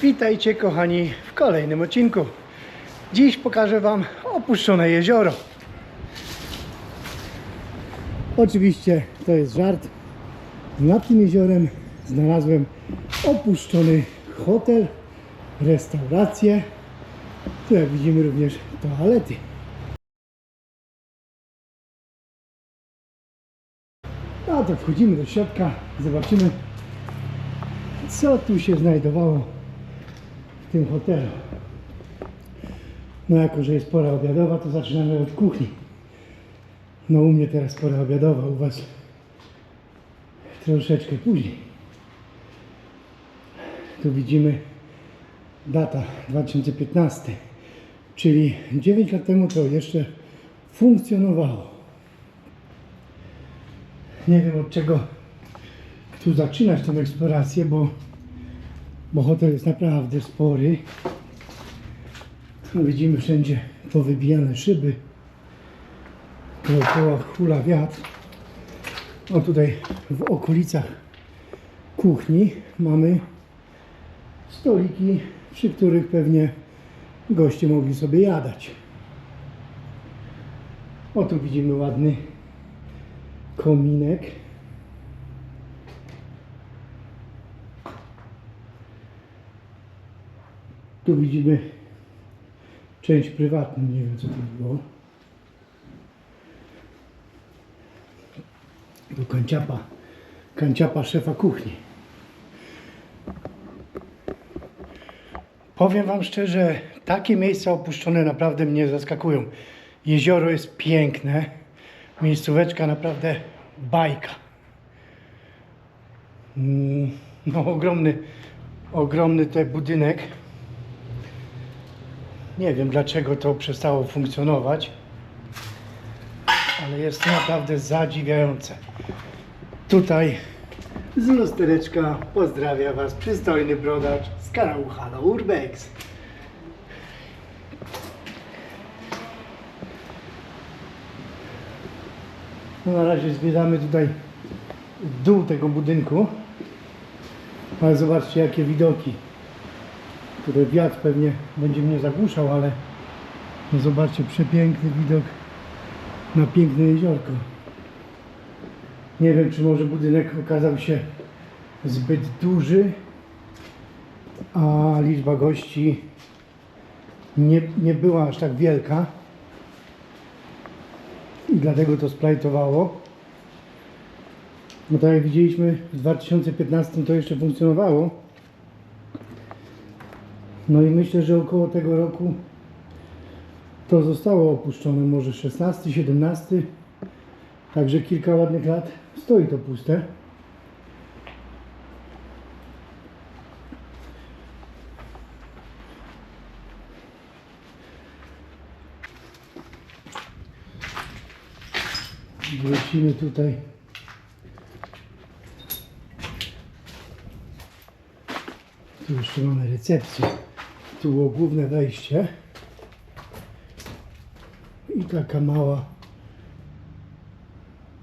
Witajcie kochani w kolejnym odcinku. Dziś pokażę Wam opuszczone jezioro. Oczywiście to jest żart. Nad tym jeziorem znalazłem opuszczony hotel, restaurację. Tu jak widzimy również toalety. No to wchodzimy do środka, zobaczymy co tu się znajdowało w tym hotelu. No jako, że jest pora obiadowa, to zaczynamy od kuchni. No u mnie teraz pora obiadowa, u Was troszeczkę później. Tu widzimy data 2015, czyli 9 lat temu to jeszcze funkcjonowało. Nie wiem od czego tu zaczynać tę eksplorację, bo, bo hotel jest naprawdę spory. Tu widzimy wszędzie powybijane szyby. Dookoła hula wiatr. O tutaj w okolicach kuchni mamy stoliki, przy których pewnie goście mogli sobie jadać. O tu widzimy ładny kominek. Tu widzimy część prywatną, nie wiem co to było. Tu kanciapa, kanciapa szefa kuchni. Powiem Wam szczerze, takie miejsca opuszczone naprawdę mnie zaskakują. Jezioro jest piękne, miejscóweczka naprawdę bajka. Mm, No ogromny, ogromny ten budynek. Nie wiem dlaczego to przestało funkcjonować, ale jest to naprawdę zadziwiające. Tutaj z lustereczka pozdrawia Was przystojny brodacz z kanału Halo Urbex. No na razie zwiedzamy tutaj dół tego budynku, ale zobaczcie jakie widoki. Tutaj wiatr pewnie będzie mnie zagłuszał, ale no zobaczcie, przepiękny widok na piękne jeziorko. Nie wiem, czy może budynek okazał się zbyt duży, a liczba gości nie, nie była aż tak wielka i dlatego to splajtowało. No tak jak widzieliśmy w 2015 to jeszcze funkcjonowało. No i myślę, że około tego roku to zostało opuszczone, może 16, 17. Także kilka ładnych lat stoi to puste. Wrócimy tutaj. Tu jeszcze mamy recepcję. Tu było główne wejście. I taka mała,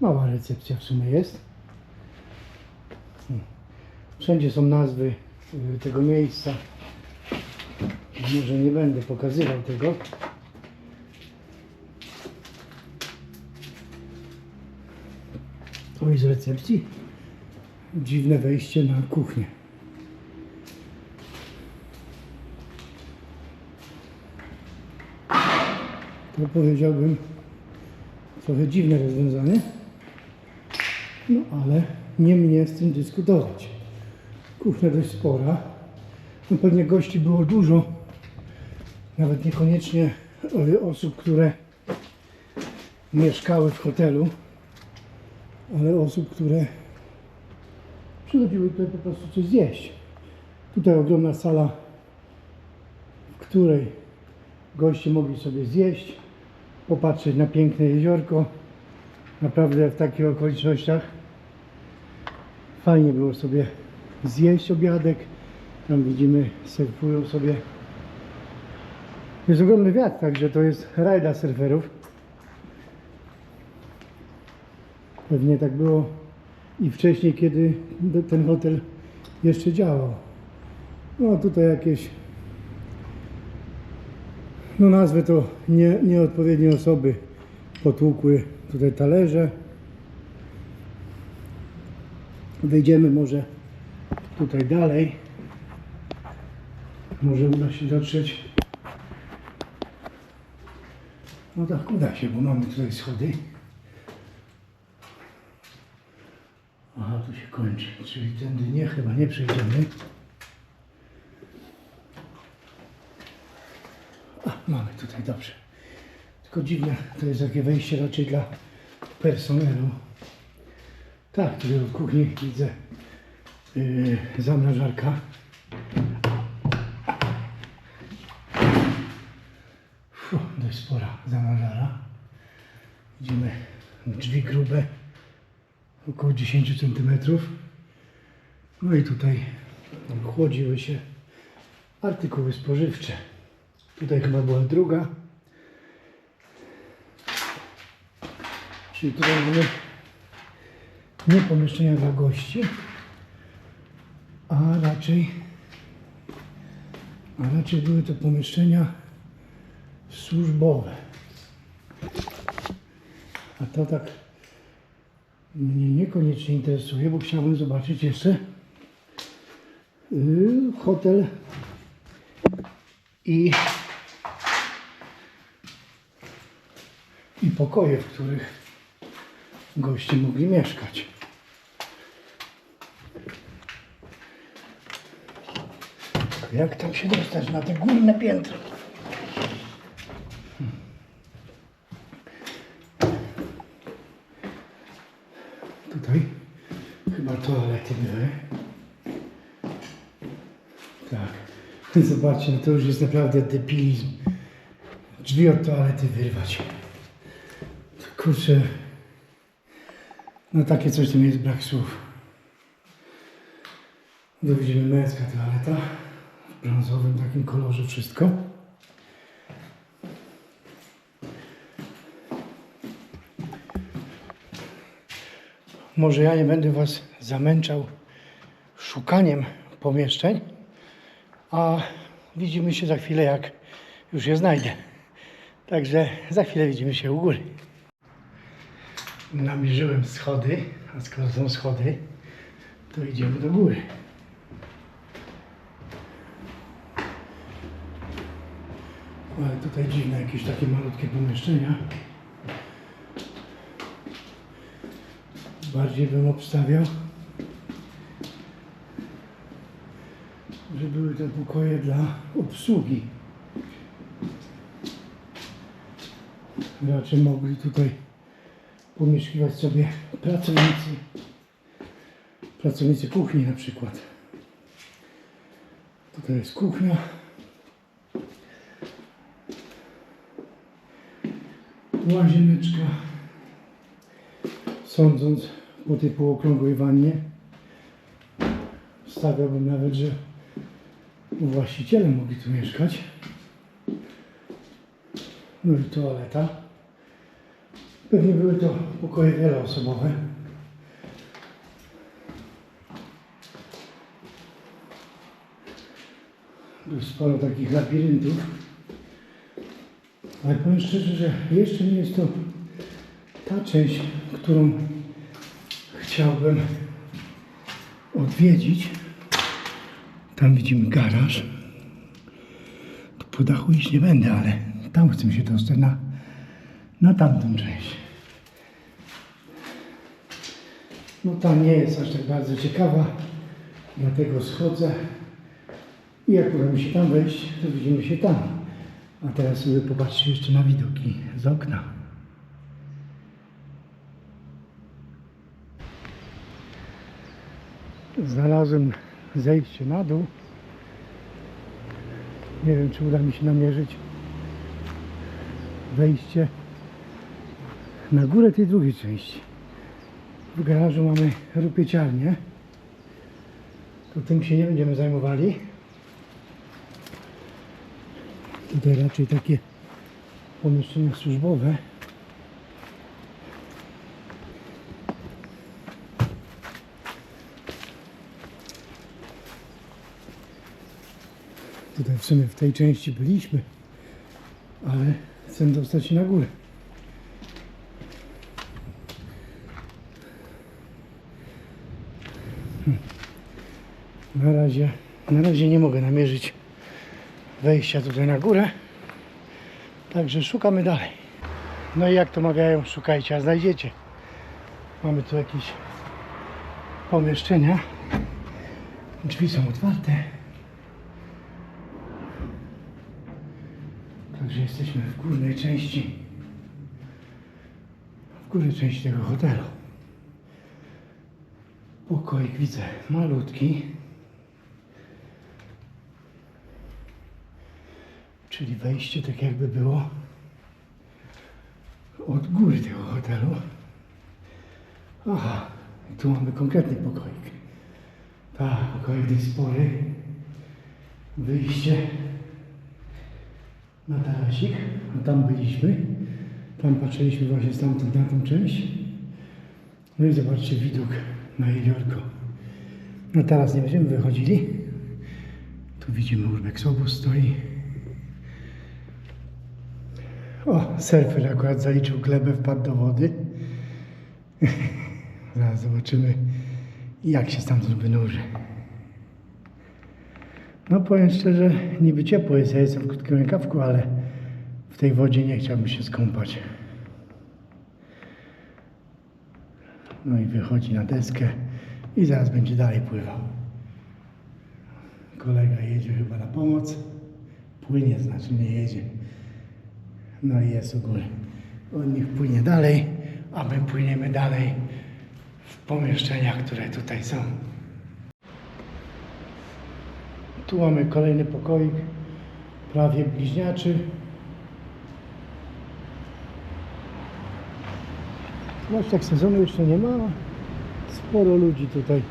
mała recepcja w sumie jest. Hmm. Wszędzie są nazwy y, tego miejsca. Może nie będę pokazywał tego. To jest recepcji. Dziwne wejście na kuchnię. To powiedziałbym trochę dziwne rozwiązanie. No ale nie mnie z tym dyskutować. Kuchnia dość spora. No pewnie gości było dużo. Nawet niekoniecznie osób, które mieszkały w hotelu, ale osób, które przychodziły tutaj po prostu coś zjeść. Tutaj ogromna sala, w której goście mogli sobie zjeść, popatrzeć na piękne jeziorko. Naprawdę w takich okolicznościach fajnie było sobie zjeść obiadek. Tam widzimy, surfują sobie. Jest ogromny wiatr, także to jest raj dla surferów. Pewnie tak było i wcześniej, kiedy ten hotel jeszcze działał. No tutaj jakieś, no nazwę to nie, nieodpowiednie osoby potłukły tutaj talerze. Wejdziemy może tutaj dalej. Może uda się dotrzeć. No tak, uda się, bo mamy tutaj schody. Aha, tu się kończy, czyli tędy nie, chyba nie przejdziemy. A, mamy tutaj, dobrze. Tylko dziwne, to jest takie wejście raczej dla personelu. Tak, w kuchni widzę yy, zamrażarka. Fu, dość spora zamrażara. Widzimy drzwi grube, około 10 cm. No i tutaj chłodziły się artykuły spożywcze. Tutaj chyba była druga. Czyli tutaj nie pomieszczenia dla gości, a raczej, a raczej były to pomieszczenia służbowe. A to tak mnie niekoniecznie interesuje, bo chciałbym zobaczyć jeszcze yy, hotel i, i pokoje, w których goście mogli mieszkać. Jak tam się dostać na te górne piętro? Tutaj chyba toalety były. Tak. Zobaczcie, no to już jest naprawdę debilizm. Drzwi od toalety wyrwać. Kurczę. No takie coś to jest brak słów. Tu widzimy męska toaleta. W brązowym takim kolorze wszystko. Może ja nie będę Was zamęczał szukaniem pomieszczeń, a widzimy się za chwilę, jak już je znajdę. Także za chwilę widzimy się u góry. Namierzyłem schody, a skoro są schody, to idziemy do góry. Ale tutaj dziwne jakieś takie malutkie pomieszczenia. Bardziej bym obstawiał, że były te pokoje dla obsługi. Raczej mogli tutaj pomieszkiwać sobie pracownicy, pracownicy kuchni na przykład. Tutaj jest kuchnia. Łazieneczka. Sądząc po tej półokrągłej wannie, stawiałbym nawet, że właściciele mogli tu mieszkać. No i toaleta. Pewnie były to pokoje wieloosobowe. Dość sporo takich labiryntów. Ale powiem szczerze, że jeszcze nie jest to ta część, którą chciałbym odwiedzić. Tam widzimy garaż. Tu po dachu iść nie będę, ale tam chcę się dostać na, na tamtą część. No ta nie jest aż tak bardzo ciekawa, dlatego schodzę. I jak uda mi się tam wejść, to widzimy się tam. A teraz sobie popatrzcie jeszcze na widoki z okna. Znalazłem zejście na dół. Nie wiem, czy uda mi się namierzyć wejście na górę tej drugiej części. W garażu mamy rupieciarnię. To tym się nie będziemy zajmowali. Tutaj raczej takie pomieszczenia służbowe. Tutaj w sumie w tej części byliśmy, ale chcę dostać się na górę. Na razie, na razie nie mogę namierzyć wejścia tutaj na górę. Także szukamy dalej. No i jak to mawiają, szukajcie, a znajdziecie. Mamy tu jakieś pomieszczenia. Drzwi są otwarte. Także jesteśmy w górnej części. W górnej części tego hotelu. Pokoik widzę malutki. Czyli wejście tak jakby było od góry tego hotelu. Aha, tu mamy konkretny pokoik. Tak, pokoik dość spory. Wyjście na tarasik, a tam byliśmy. Tam patrzyliśmy właśnie stamtąd na tą część. No i zobaczcie widok na jeziorko. No teraz nie będziemy wychodzili. Tu widzimy Urbex obóz stoi. O, surfer akurat zaliczył glebę, wpadł do wody. Zaraz zobaczymy, jak się stamtąd wynurzy. No powiem szczerze, niby ciepło jest, ja jestem w krótkim rękawku, ale w tej wodzie nie chciałbym się skąpać. No i wychodzi na deskę i zaraz będzie dalej pływał. Kolega jedzie chyba na pomoc. Płynie, znaczy nie jedzie. No i jest u góry. On niech płynie dalej, a my płyniemy dalej w pomieszczeniach, które tutaj są. Tu mamy kolejny pokoik, prawie bliźniaczy. Właśnie tak sezonu jeszcze nie ma. Sporo ludzi tutaj.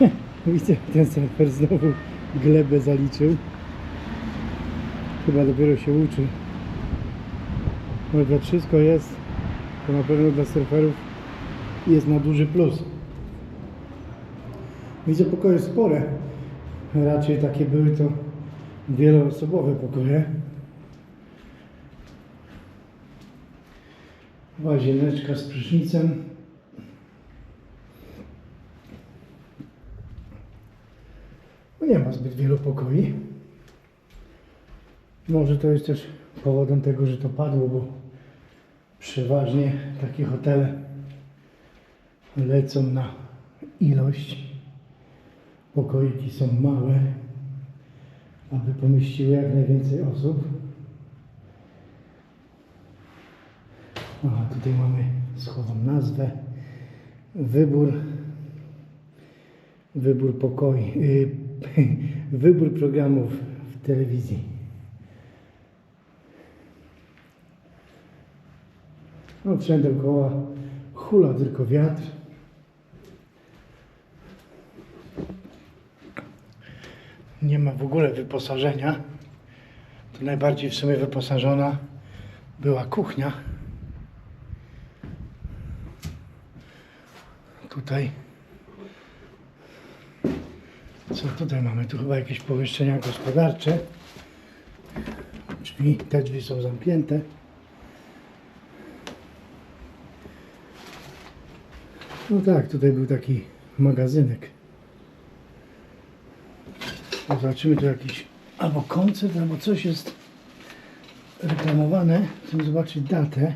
Widzę, ten surfer znowu glebę zaliczył. Chyba dopiero się uczy. No jak wszystko jest, to na pewno dla surferów jest na duży plus. Widzę pokoje spore. Raczej takie były to wieloosobowe pokoje. Łazieneczka z prysznicem. No nie ma zbyt wielu pokoi. Może to jest też powodem tego, że to padło, bo przeważnie takie hotele lecą na ilość. Pokoiki są małe, aby pomieściły jak najwięcej osób. Aha, tutaj mamy, schowam nazwę, wybór, wybór pokoi, y, wybór programów w telewizji. No wszędzie dookoła hula tylko wiatr. Nie ma w ogóle wyposażenia. To najbardziej w sumie wyposażona była kuchnia. Tutaj. Co tutaj mamy? Tu chyba jakieś pomieszczenia gospodarcze. Drzwi, te drzwi są zamknięte. No tak, tutaj był taki magazynek. Zobaczymy tu jakiś albo koncert, albo coś jest reklamowane. Chcę zobaczyć datę.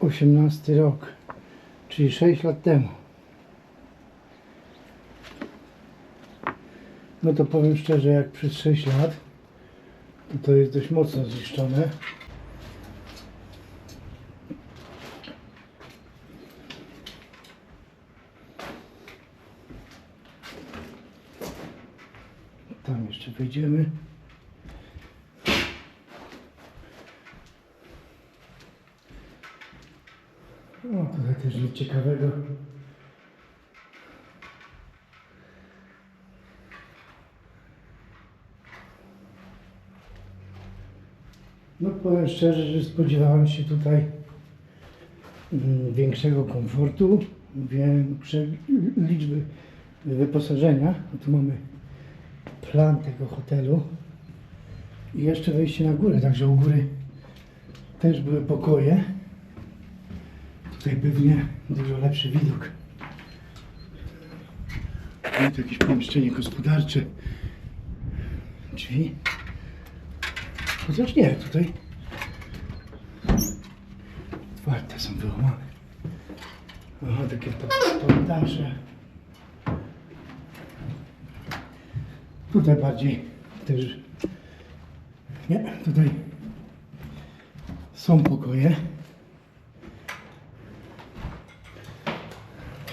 18 rok, czyli 6 lat temu. No to powiem szczerze, jak przez 6 lat, to to jest dość mocno zniszczone. Tam jeszcze wejdziemy. O, tutaj też nic ciekawego. No powiem szczerze, że spodziewałem się tutaj mm, większego komfortu, większej liczby wyposażenia. Tu mamy plan tego hotelu. I jeszcze wejście na górę, także u góry też były pokoje. Tutaj pewnie dużo lepszy widok. No to jakieś pomieszczenie gospodarcze. Drzwi. Chociaż nie, tutaj otwarte są wyłamane. Aha, takie po- Tutaj bardziej też. Nie, tutaj są pokoje.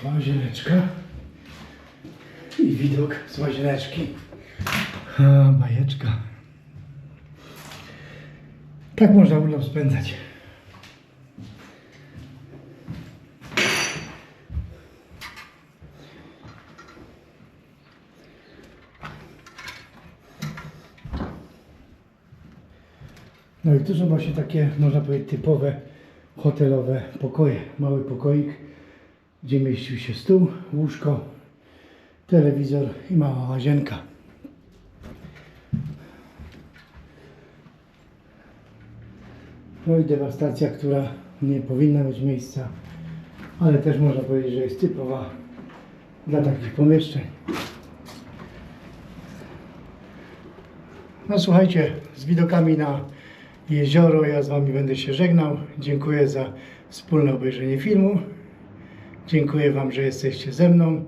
Łazieneczka. I widok z łazieneczki. Bajeczka. Tak można urlop spędzać. No i tu są właśnie takie, można powiedzieć, typowe hotelowe pokoje. Mały pokoik, gdzie mieścił się stół, łóżko, telewizor i mała łazienka. No i dewastacja, która nie powinna mieć miejsca, ale też można powiedzieć, że jest typowa dla takich pomieszczeń. No słuchajcie, z widokami na jezioro ja z Wami będę się żegnał. Dziękuję za wspólne obejrzenie filmu. Dziękuję Wam, że jesteście ze mną.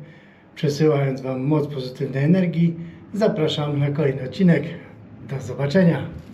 Przesyłając Wam moc pozytywnej energii, zapraszam na kolejny odcinek. Do zobaczenia.